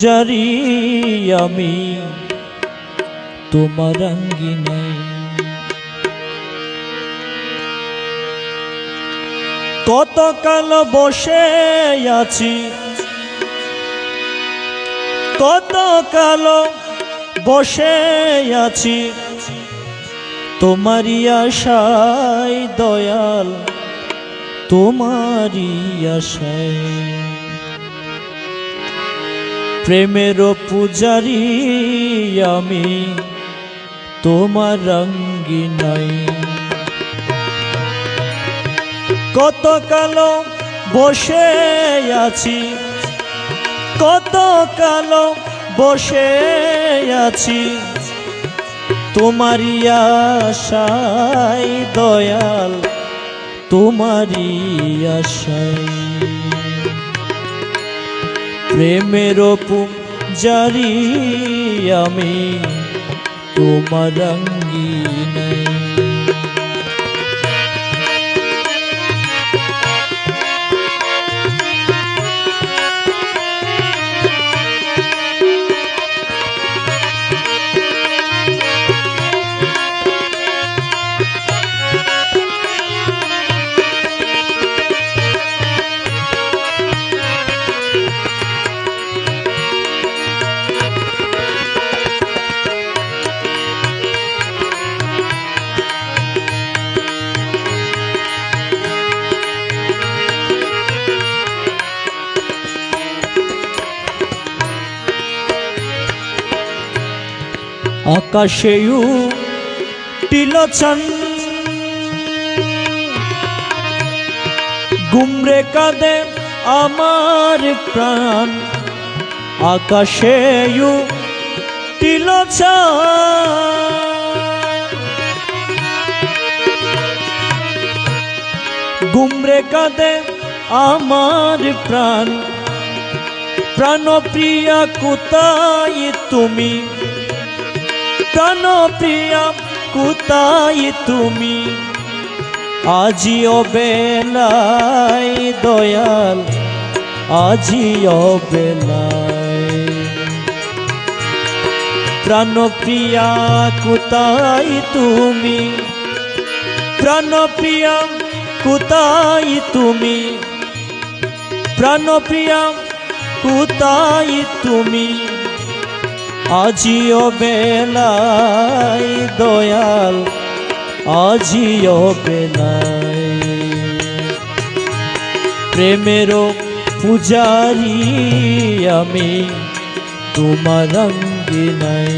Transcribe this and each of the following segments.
জারি আমি তোমার নাই কত কাল বসে আছি কত কাল বসে আছি, তোমারই আশায় দয়াল, তোমারই আশায়। প্রেমের পূজারি আমি, তোমার রঙ্গি নাই কত কালো বসে আছি, কত কালো বসে আছি, তোমারই আশায় দয়াল, তোমারই আশায়। প্রেমের জারি আমি তোমার রঙ্গিনাই আকাশেও টিলছন গুমরে কাঁদে আমার প্রাণ। আকাশেও টিলছন গুমরে কাঁদে আমার প্রাণ। প্রাণপ্রিয়া কোথায় তুমি? প্রাণ প্রিয়া? কোথায় তুমি? আজিও বেলায় দয়াল আজিও বেলায় প্রাণ প্রিয়া কোথায় তুমি? প্রাণ প্রিয়া তুমি? প্রাণ প্রিয়া তুমি? আজিও বেলাই দয়াল আজিও বেলাই। প্রেমেরও পূজারি আমি তোমার নাই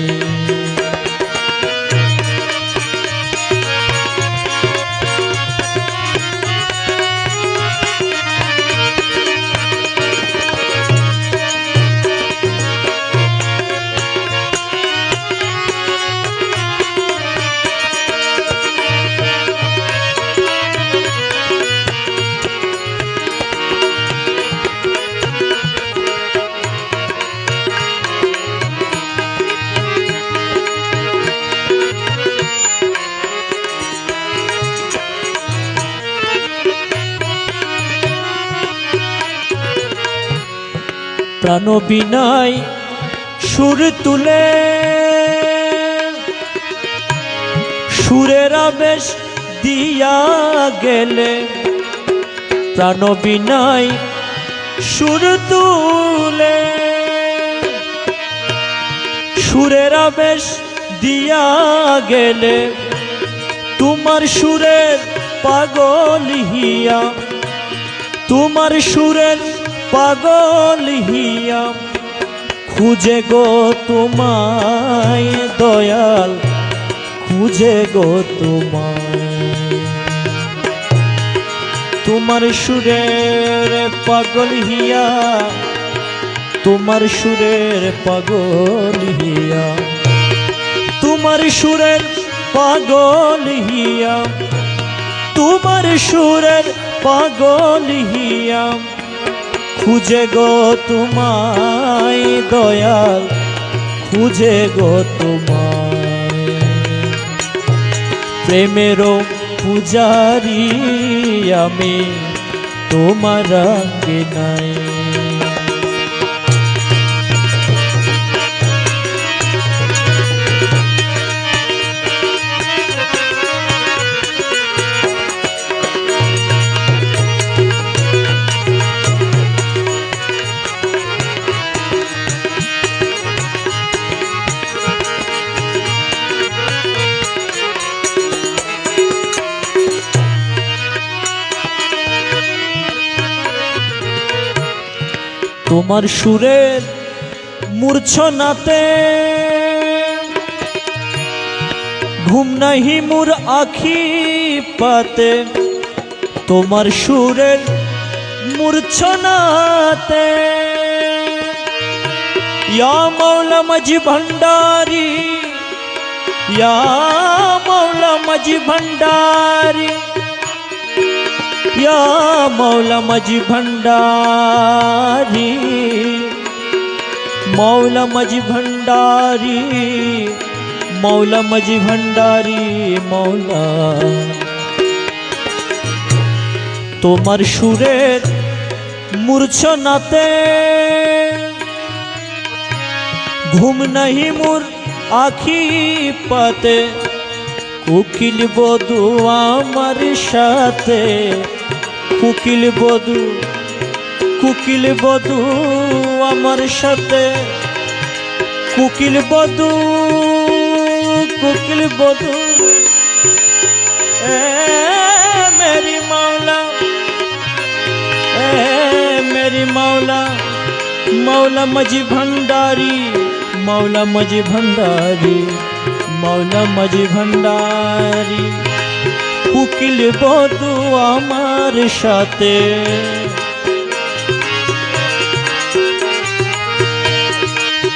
প্রাণ বিনায় সুর তুলে। সুরের আবেশ দিয়া গেলে, প্রাণ বিনায় সুর তুলে। সুরের আবেশ দিয়া গেলে, তোমার সুরের পাগল হিয়া, তোমার সুরের পাগল হিয়া খুঁজে গো তোমায় দয়াল, খুঁজে গো তোমায়। তোমার সুরের পাগল হিয়া, তোমার সুরের পাগল হিয়া। তোমার সুরের পাগল হিয়া, তোমার সুরের পাগল হিয়া। খুঁজে গো তোমায় দয়াল খুঁজে গো তোমায়। প্রেমের পূজারি আমি তোমার নাই। আমার সুরের মূর্ছনাতে। ঘুম নাহি মোর আখি পাতে, তোমার সুরের মূর্ছনাতে। ইয়া মৌলা মাঝি ভণ্ডারি, ইয়া মৌলা মাঝি ভণ্ডারি या मौला मजी भंडारी मौला मजी भंडारी मौला मजी भंडारी मौला তোমার সুরের মূর্ছনাতে ঘুম নাহি মোর আখি পাতে উকিল বধু আমার সাথে কুকিল বধু কুকিল বধু আমার সাথে। কুকিল বধু কুকিল বধু। এ মেরি মাওলা, এ মেরি মাওলা মাওলা মজি ভণ্ডারি মাওলা মজি ভণ্ডারি মাওলা মজি ভণ্ডারি উকিল বধু আমার সাথে।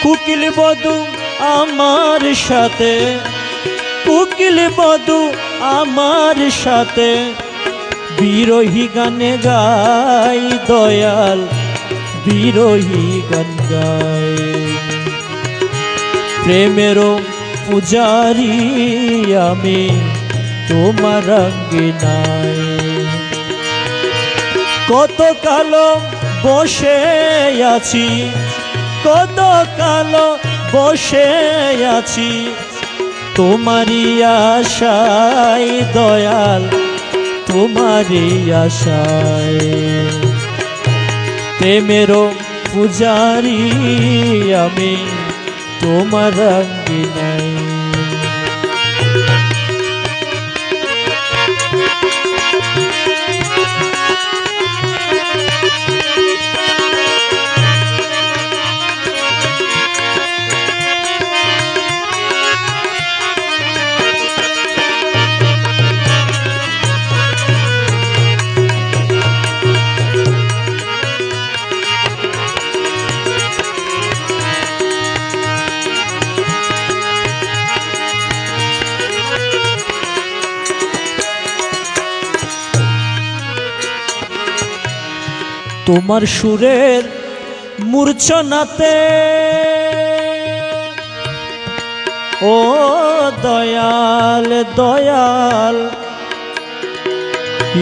কুকিল বধু আমার সাথে। কুকিল বধু আমার সাথে। বিরোহী গানে গাই দয়াল, বিরোহী গান গাই। প্রেমেরও পূজারি আমি তোমার নাই কত কালো বসে আছি, কত কালো বসে আছি, তোমারই আশায় দয়াল, তোমারই আশায়। প্রেমেরও পূজারি আমি, তোমার নাই তোমার সুরের মূর্ছনাতে। ও দয়াল দয়াল।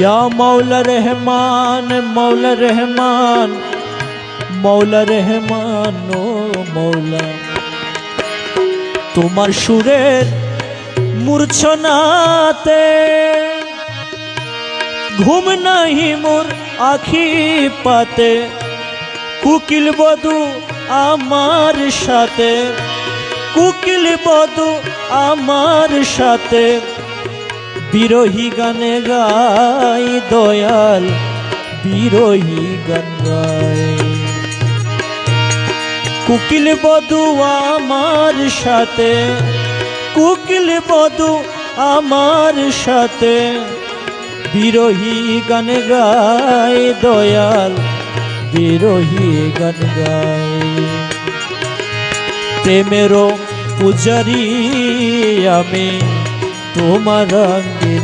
ইয়া মৌলা রহমান মৌলা রহমান মৌলা রহমান, ও মৌলা তোমার সুরের মূর্ছনাতে। ঘুম নাহি মোর আখি পাতে। কুকিল বধু আমার সাথে। কুকিল বধু আমার সাথে। বিরোহী গানে গাই দয়াল, বিরোহী গান কুকিল বধু আমার সাথে কুকিল বধু আমার সাথে। বিরোহী গান গায় দয়াল বিরোহী গান গায়। প্রেমেরও পূজারি আমি তোমার রঙ্গে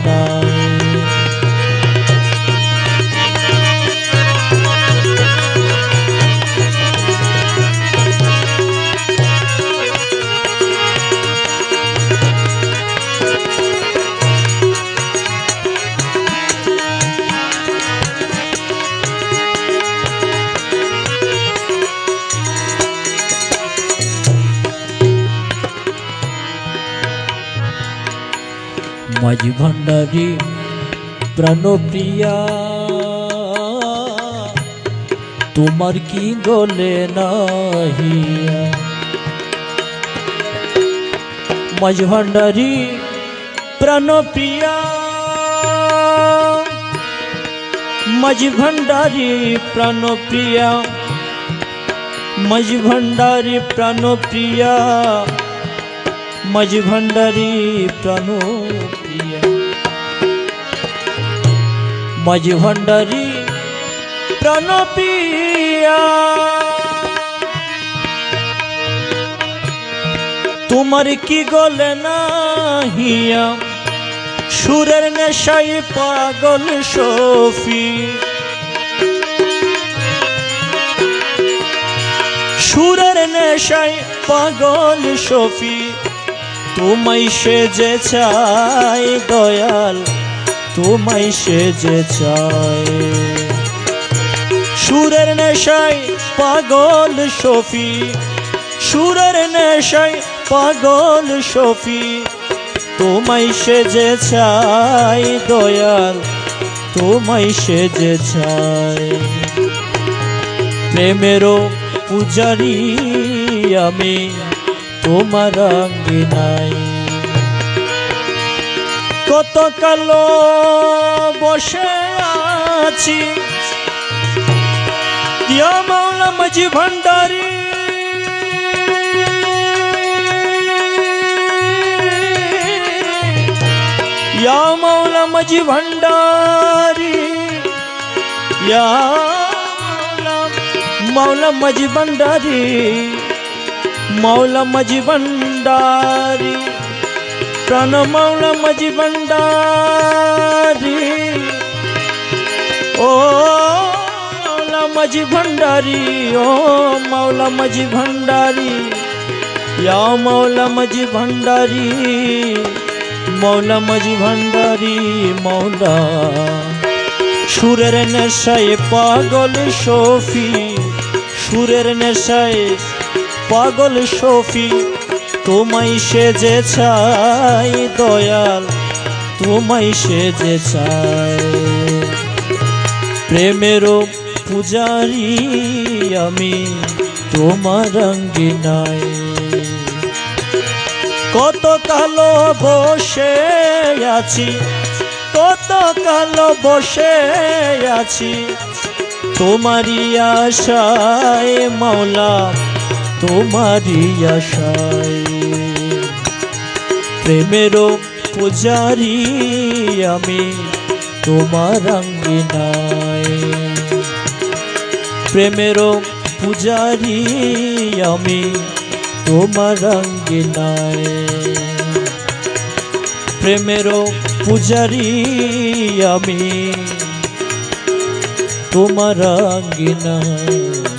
নাই মাঝি ভান্ডারী প্রাণপ্রিয়া তোমার কি গলে নাহিয়া মাঝি ভান্ডারী প্রাণপ্রিয়া মাঝি ভান্ডারী প্রাণপ্রিয়া মাঝ ভান্ডারি প্রাণ প্রিয়া মাঝ ভান্ডারি প্রাণ প্রিয়া মাঝ ভান্ডারি প্রাণ তোমার কি গলে না হিয়া সুরের নেশাই পাগল সফি সুরের নেশাই পাগল সফি তোমায় সেজে চাই দয়াল, তোমায় সেজে চাই। সুরের নেশাই পাগল সফি, সুরের নেশাই পাগল সফি, তোমায় সেজে চাই দয়াল, তোমায় সেজে চাই। প্রেমেরও পূজারি আমি তোমার নাই কত কালো বসে আছি ইয়া মাওলা মাঝি ভান্ডারী या मौला मजी भंडारी या मौला मौला मजी भंडारी মৌলমজি ভণ্ডারি প্রাণ মৌলমজি ভণ্ডারি ও মৌলমজি ভণ্ডারি ও মৌলমজি ভণ্ডারি ইয়া মৌলমজি ভণ্ডারি মৌলমজি ভণ্ডারি মৌলা সুরের নেশায় পাগল সফি সুরের নেশায় পাগল সফি, তোমায় সেজে চাই দয়াল, তোমায় সেজে চাই প্রেমেরও পূজারি আমি, তোমার নাই কত কালো বসে আছি, কত কালো বসে আছি, তোমারই আশায় মাওলা তোমারই আশায়। প্রেমেরও পূজারি আমি তোমার নাই প্রেমেরও পূজারি আমি তোমার নাই প্রেমেরও পূজারি আমি তোমার নাই